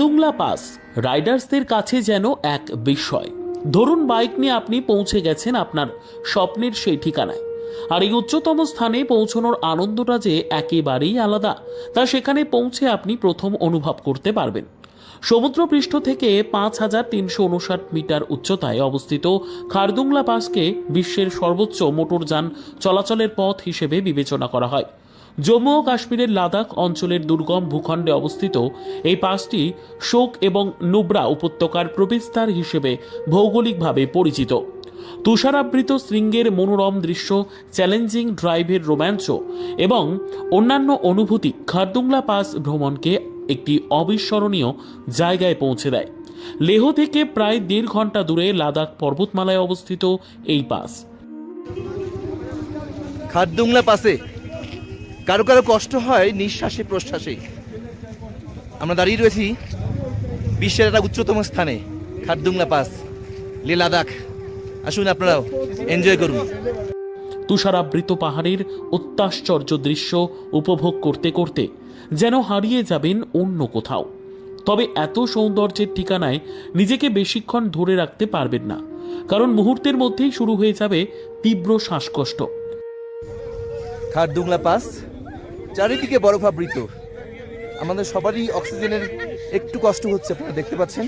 Khardungla pass, রাইডার্সদের কাছে যেন এক বিস্ময় ধরুন বাইক নিয়ে আপনি পৌঁছে গেছেন আপনার স্বপ্নের সেই ঠিকানায়। আর এই উচ্চতম স্থানে পৌঁছানোর আনন্দটা যে একেবারেই আলাদা, তা সেখানে পৌঁছে আপনি প্রথম অনুভব করতে পারবেন। সমুদ্রপৃষ্ঠ থেকে পাঁচ হাজার তিনশো উনষাট মিটার উচ্চতায় অবস্থিত খারদুংলা পাসকে বিশ্বের সর্বোচ্চ মোটরযান চলাচলের পথ হিসেবে বিবেচনা করা হয়। জম্মু ও কাশ্মীরের লাদাখ অঞ্চলের দুর্গম ভূখণ্ডে অবস্থিত এই পাসটি শোক এবং নুব্রা উপত্যকার প্রবেশদ্বার হিসেবে ভৌগোলিকভাবে পরিচিত। তুষারাবৃত শৃঙ্গের মনোরম দৃশ্য, চ্যালেঞ্জিং ড্রাইভের রোমাঞ্চ এবং অন্যান্য অনুভূতি খারদুংলা পাস ভ্রমণকে একটি অবিস্মরণীয় জায়গায় পৌঁছে দেয়। লেহ থেকে প্রায় দেড় ঘণ্টা দূরে লাদাখ পর্বতমালায় অবস্থিত এই পাস। খারদুংলা পাশে কারও কারও কষ্ট হয় নিঃশ্বাসে প্রশ্বাসে। আমরা দাঁড়িয়ে রয়েছি বিশ্বের একটা উচ্চতম স্থানে খারদুংলা পাস লে লাদাখ। আসুন আপনারাও এনজয় করুন। তুষারাবৃত পাহাড়ের অত্যাশ্চর্য দৃশ্য উপভোগ করতে করতে যেন হারিয়ে যাবেন অন্য কোথাও। তবে এত সৌন্দর্যের ঠিকানায় নিজেকে বেশিক্ষণ ধরে রাখতে পারবেন না কারণ মুহূর্তের মধ্যেই শুরু হয়ে যাবে তীব্র শ্বাসকষ্ট। খারদুংলা পাস চারিদিকে বরফাবৃত আমাদের সবারই অক্সিজেনের একটু কষ্ট হচ্ছে, আপনারা দেখতে পাচ্ছেন।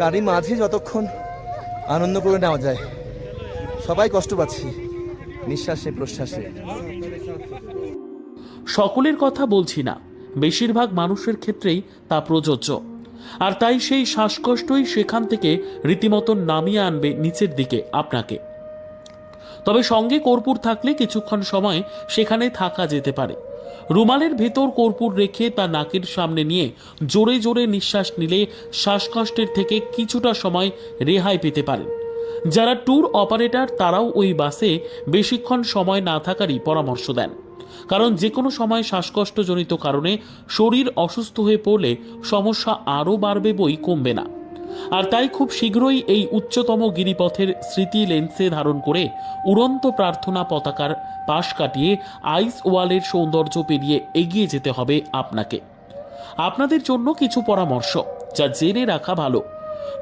তারই মাঝে যতক্ষণ আনন্দ করে নেওয়া যায়, সবাই কষ্ট পাচ্ছি, নিঃশ্বাসে, প্রশ্বাসে। সকলের কথা বলছি না, বেশিরভাগ মানুষের ক্ষেত্রেই তা প্রযোজ্য। আর তাই সেই শ্বাসকষ্টই সেখান থেকে রীতিমতো নামিয়ে আনবে নিচের দিকে, আপনাকে। তবে সঙ্গে কর্পূর থাকলে কিছুক্ষণ সময় সেখানে থাকা যেতে পারে। রুমালের ভেতর কর্পূর রেখে তা নাকের সামনে নিয়ে জোরে জোরে নিঃশ্বাস নিলে শ্বাসকষ্টের থেকে কিছুটা সময় রেহাই পেতে পারেন। যারা ট্যুর অপারেটর, তারাও ওই বাসে বেশিক্ষণ সময় না থাকারই পরামর্শ দেন। কারণ যে কোনো সময় শ্বাসকষ্টজনিত কারণে শরীর অসুস্থ হয়ে পড়লে সমস্যা আরও বাড়বে বই কমবে না। আর তাই খুব শীঘ্রই এই উচ্চতম গিরিপথের স্মৃতি লেন্সে ধারণ করে উড়ন্ত প্রার্থনা পতাকার পাশ কাটিয়ে আইস ওয়ালের সৌন্দর্য পেরিয়ে এগিয়ে যেতে হবে আপনাকে। আপনাদের জন্য কিছু পরামর্শ, যা জেনে রাখা ভালো।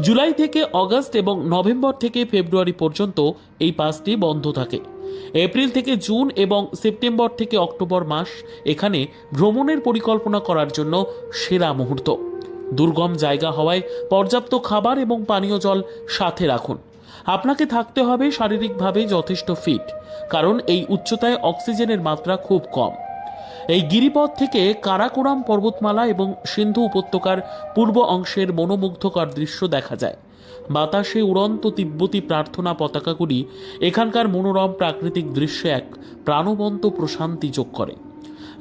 জুলাই থেকে অগস্ট এবং নভেম্বর থেকে ফেব্রুয়ারি পর্যন্ত এই পাসটি বন্ধ থাকে। এপ্রিল থেকে জুন এবং সেপ্টেম্বর থেকে অক্টোবর মাস এখানে ভ্রমণের পরিকল্পনা করার জন্য সেরা মুহূর্ত। দুর্গম জায়গা হওয়ায় পর্যাপ্ত খাবার এবং পানীয় জল সাথে রাখুন। আপনাকে থাকতে হবে শারীরিকভাবে যথেষ্ট ফিট কারণ এই উচ্চতায় অক্সিজেনের মাত্রা খুব কম। এই গিরিপথ থেকে কারাকোরাম পর্বতমালা এবং সিন্ধু উপত্যকার পূর্ব অংশের মনোমুগ্ধকর দৃশ্য দেখা যায়। বাতাসে উড়ন্ত তিব্বতী প্রার্থনা পতাকাগুলি এখানকার মনোরম প্রাকৃতিক দৃশ্যে এক প্রাণবন্ত প্রশান্তি যোগ করে।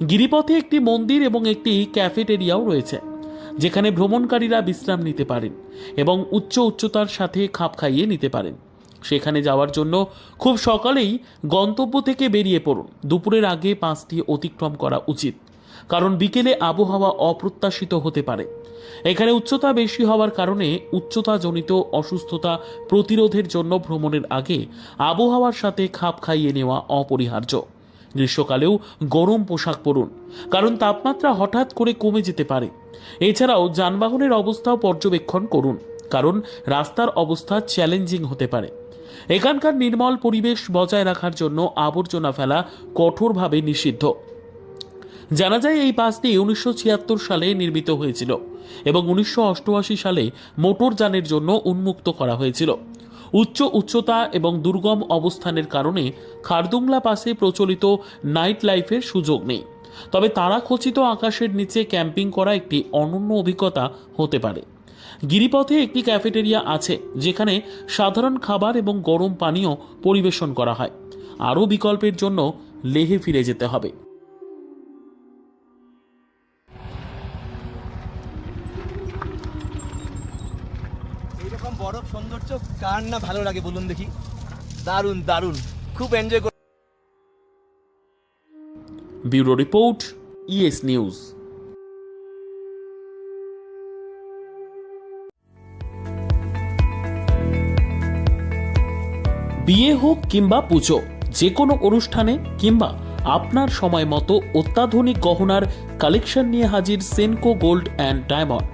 গিরিপথে একটি মন্দির এবং একটি ক্যাফেটেরিয়াও রয়েছে। যেখানে ভ্রমণকারীরা বিশ্রাম নিতে পারেন এবং উচ্চ উচ্চতার সাথে খাপ খাইয়ে নিতে পারেন। সেখানে যাওয়ার জন্য খুব সকালেই গন্তব্য থেকে বেরিয়ে পড়ুন। দুপুরের আগে পাঁচটি অতিক্রম করা উচিত, কারণ বিকেলে আবহাওয়া অপ্রত্যাশিত হতে পারে। এখানে উচ্চতা বেশি হওয়ার কারণে উচ্চতাজনিত অসুস্থতা প্রতিরোধের জন্য ভ্রমণের আগে আবহাওয়ার সাথে খাপ খাইয়ে নেওয়া অপরিহার্য। গ্রীষ্মকালেও গরম পোশাক পরুন, কারণ তাপমাত্রা হঠাৎ করে কমে যেতে পারে। এছাড়াও যানবাহনের অবস্থাও পর্যবেক্ষণ করুন, কারণ রাস্তার অবস্থা চ্যালেঞ্জিং হতে পারে। এখানকার নির্মল পরিবেশ বজায় রাখার জন্য আবর্জনা ফেলা কঠোরভাবে নিষিদ্ধ। জানা যায় এই বাসটি উনিশশো ছিয়াত্তর সালে নির্মিত হয়েছিল এবং উনিশশো অষ্টআশি সালে মোটরযানের জন্য উন্মুক্ত করা হয়েছিল। উচ্চ উচ্চতা এবং দুর্গম অবস্থানের কারণে খারদুংলা পাসে প্রচলিত নাইট লাইফের সুযোগ নেই। তবে তারা খচিত আকাশের নিচে ক্যাম্পিং করা একটি অনন্য অভিজ্ঞতা হতে পারে। গিরিপথে একটি ক্যাফেটেরিয়া আছে, যেখানে সাধারণ খাবার এবং গরম পানীয় পরিবেশন করা হয়। আরও বিকল্পের জন্য লেহে ফিরে যেতে হবে। বরফ সৌন্দর্য কার না ভালো লাগে বলুন দেখি? দারুণ দারুণ। খুব enjoy bureau report, ES news. বিয়ে হোক কিংবা পুজো, যে কোনো অনুষ্ঠানে কিংবা আপনার সময় মতো অত্যাধুনিক গহনার কালেকশন নিয়ে হাজির সেনকো গোল্ড অ্যান্ড ডায়মন্ড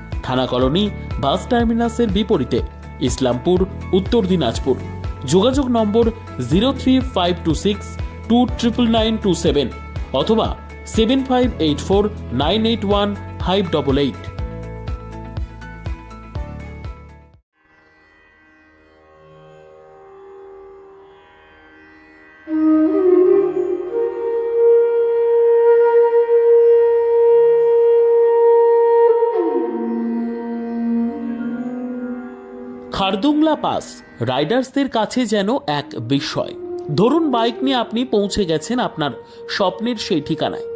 থানা কলোনি বাস টার্মিনাসের বিপরীতে, ইসলামপুর, উত্তর দিনাজপুর। যোগাযোগ নম্বর zero three five two six two triple nine two seven অথবা seven five eight four nine eight one five double eight. Khardungla pass, রাইডার্সদের কাছে যেন এক বিস্ময়। ধরুন বাইক নিয়ে আপনি পৌঁছে গেছেন আপনার স্বপ্নের সেই ঠিকানায়।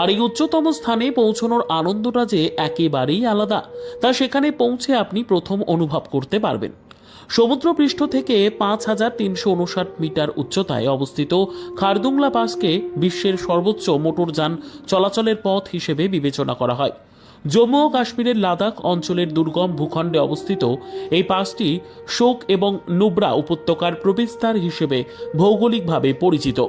আর এই উচ্চতম স্থানে পৌঁছানোর আনন্দটা যে একেবারেই আলাদা, তা সেখানে পৌঁছে আপনি প্রথম অনুভব করতে পারবেন। সমুদ্রপৃষ্ঠ থেকে পাঁচ হাজার তিনশো উনষাট মিটার উচ্চতায় অবস্থিত খারদুংলা পাসকে বিশ্বের সর্বোচ্চ মোটরযান চলাচলের পথ হিসেবে বিবেচনা করা হয়। জম্মু ও কাশ্মীরের লাদাখ অঞ্চলের দুর্গম ভূখণ্ডে অবস্থিত এই পাসটি শোক এবং নুব্রা উপত্যকার প্রবেশদ্বার হিসেবে ভৌগোলিকভাবে পরিচিত।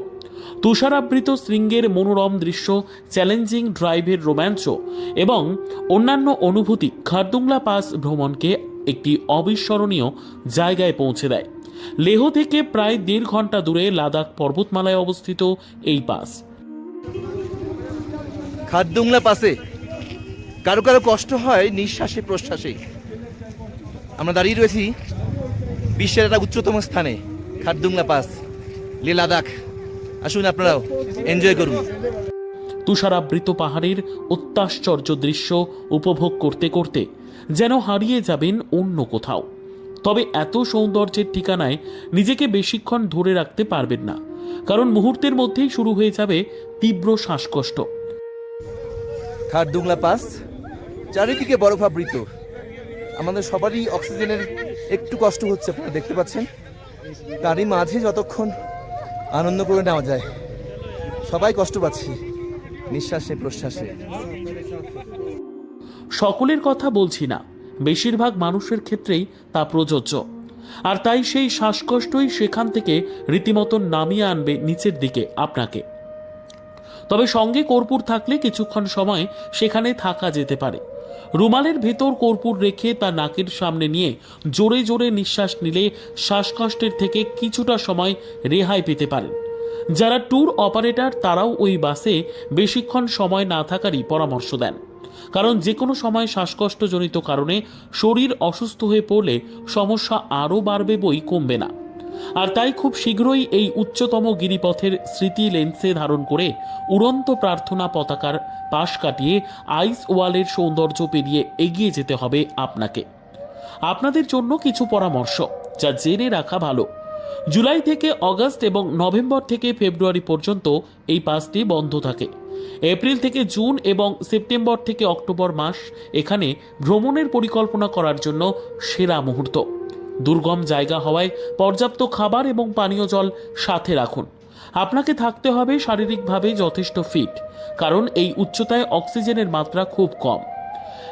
তুষারাবৃত শৃঙ্গের মনোরম দৃশ্য, চ্যালেঞ্জিং ড্রাইভের রোমাঞ্চ এবং অন্যান্য অনুভূতি খারদুংলা পাস ভ্রমণকে একটি অবিস্মরণীয় জায়গায় পৌঁছে দেয়। লেহ থেকে প্রায় দেড় ঘণ্টা দূরে লাদাখ পর্বতমালায় অবস্থিত এই পাস। খাদ্যংলা পাশে কারও কারও কষ্ট হয় নিঃশ্বাসে, প্রশ্বাসে। আমরা দাঁড়িয়ে রয়েছি বিশ্বের একটা উচ্চতম স্থানে, খাদ্যংলা পাস, লে লাদাখ। আসুন আপনারাও এনজয় করুন। তুষারাবৃত পাহাড়ের অত্যাশ্চর্য দৃশ্য উপভোগ করতে করতে যেন হারিয়ে যাবেন অন্য কোথাও। তবে এত সৌন্দর্যের ঠিকানায় নিজেকে বেশিক্ষণ ধরে রাখতে পারবেন না, কারণ মুহূর্তের মধ্যেই শুরু হয়ে যাবে তীব্র শ্বাসকষ্ট। খারদুংলা পাস, চারিদিকে বরফাবৃত আমাদের সবারই অক্সিজেনের একটু কষ্ট হচ্ছে, আপনারা দেখতে পাচ্ছেন। তারই মাঝে যতক্ষণ আনন্দ করে নেওয়া যায়, সবাই কষ্ট পাচ্ছি। নিঃশ্বাসে, প্রশ্বাসে। সকলের কথা বলছি না। বেশিরভাগ মানুষের ক্ষেত্রেই তা প্রযোজ্য। আর তাই সেই শ্বাসকষ্টই সেখান থেকে রীতিমতো নামিয়ে আনবে নিচের দিকে আপনাকে। তবে সঙ্গে কর্পূর থাকলে কিছুক্ষণ সময় সেখানে থাকা যেতে পারে। রুমালের ভেতর কর্পূর রেখে তা নাকের সামনে নিয়ে জোরে জোরে নিঃশ্বাস নিলে শ্বাসকষ্টের থেকে কিছুটা সময় রেহাই পেতে পারেন। যারা ট্যুর অপারেটর তারাও ওই বাসে বেশিক্ষণ সময় না থাকারই পরামর্শ দেন। কারণ যে কোনো সময় শ্বাসকষ্টজনিত কারণে শরীর অসুস্থ হয়ে পড়লে সমস্যা আরও বাড়বে বই কমবে না। আর তাই খুব শীঘ্রই এই উচ্চতম গিরিপথের স্মৃতি লেন্সে ধারণ করে উড়ন্ত প্রার্থনা পতাকার পাশ কাটিয়ে আইস ওয়ালের সৌন্দর্য পেরিয়ে এগিয়ে যেতে হবে আপনাকে। আপনাদের জন্য কিছু পরামর্শ, যা জেনে রাখা ভালো। জুলাই থেকে অগস্ট এবং নভেম্বর থেকে ফেব্রুয়ারি পর্যন্ত এই পাসটি বন্ধ থাকে। এপ্রিল থেকে জুন এবং সেপ্টেম্বর থেকে অক্টোবর মাস এখানে ভ্রমণের পরিকল্পনা করার জন্য সেরা মুহূর্ত। দুর্গম জায়গা হওয়ায় পর্যাপ্ত খাবার এবং পানীয় জল সাথে রাখুন। আপনাকে থাকতে হবে শারীরিকভাবে যথেষ্ট ফিট, কারণ এই উচ্চতায় অক্সিজেনের মাত্রা খুব কম।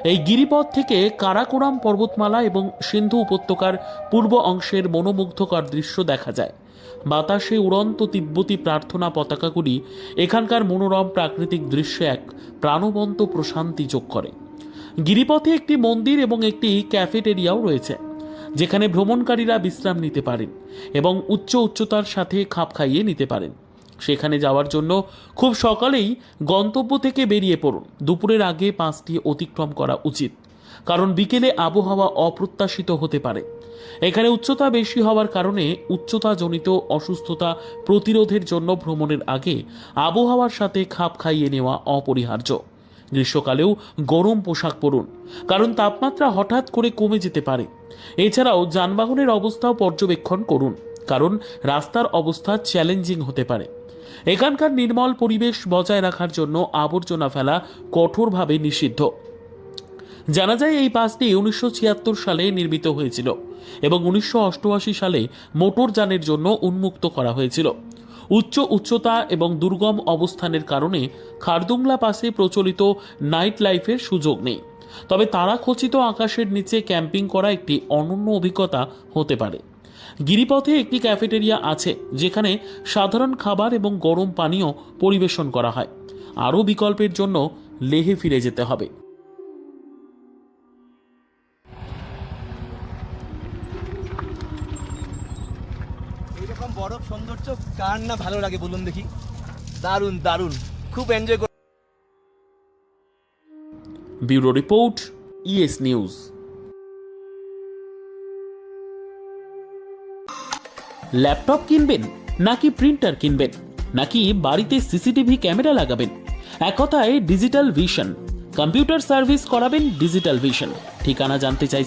এই গিরিপথ থেকে কারাকোরাম পর্বতমালা এবং সিন্ধু উপত্যকার পূর্ব অংশের মনোমুগ্ধকর দৃশ্য দেখা যায়। বাতাসে উড়ন্ত তিব্বতী প্রার্থনা পতাকাগুলি এখানকার মনোরম প্রাকৃতিক দৃশ্যে এক প্রাণবন্ত প্রশান্তি যোগ করে। গিরিপথে একটি মন্দির এবং একটি ক্যাফেটেরিয়াও রয়েছে, যেখানে ভ্রমণকারীরা বিশ্রাম নিতে পারেন এবং উচ্চ উচ্চতার সাথে খাপ খাইয়ে নিতে পারেন। সেখানে যাওয়ার জন্য খুব সকালেই গন্তব্য থেকে বেরিয়ে পড়ুন। দুপুরের আগে পাঁচটি অতিক্রম করা উচিত, কারণ বিকেলে আবহাওয়া অপ্রত্যাশিত হতে পারে। এখানে উচ্চতা বেশি হওয়ার কারণে উচ্চতাজনিত অসুস্থতা প্রতিরোধের জন্য ভ্রমণের আগে আবহাওয়ার সাথে খাপ খাইয়ে নেওয়া অপরিহার্য। গ্রীষ্মকালেও গরম পোশাক পরুন, কারণ তাপমাত্রা হঠাৎ করে কমে যেতে পারে। এছাড়াও যানবাহনের অবস্থাও পর্যবেক্ষণ করুন, কারণ রাস্তার অবস্থা চ্যালেঞ্জিং হতে পারে। এখানকার নির্মল পরিবেশ বজায় রাখার জন্য আবর্জনা ফেলা কঠোরভাবে নিষিদ্ধ। জানা যায় এই বাসটি উনিশশো ছিয়াত্তর সালে নির্মিত হয়েছিল এবং উনিশশো অষ্টআশি সালে মোটরযানের জন্য উন্মুক্ত করা হয়েছিল। উচ্চ উচ্চতা এবং দুর্গম অবস্থানের কারণে খারদুংলা পাসে প্রচলিত নাইট লাইফের সুযোগ নেই। তবে তারা খচিত আকাশের নিচে ক্যাম্পিং করা একটি অনন্য অভিজ্ঞতা হতে পারে। গিরিপথে একটি ক্যাফেটেরিয়া আছে যেখানে সাধারণ খাবার এবং গরম পানীয় পরিবেশন করা হয়। আরও বিকল্পের জন্য লেহে ফিরে যেতে হবে। এইরকম বরফ সৌন্দর্য কার না ভালো লাগে বলুন দেখি? দারুণ দারুণ। খুব enjoy bureau report ES news. Laptop কিনবেন নাকি প্রিন্টার কিনবেন? নাকি বাড়িতে সিসিটিভি ক্যামেরা লাগাবেন? এক কথায় ডিজিটাল ভিশন। কম্পিউটার সার্ভিস করাবেন ডিজিটাল ভিশন। ঠিকানা জানতে চাই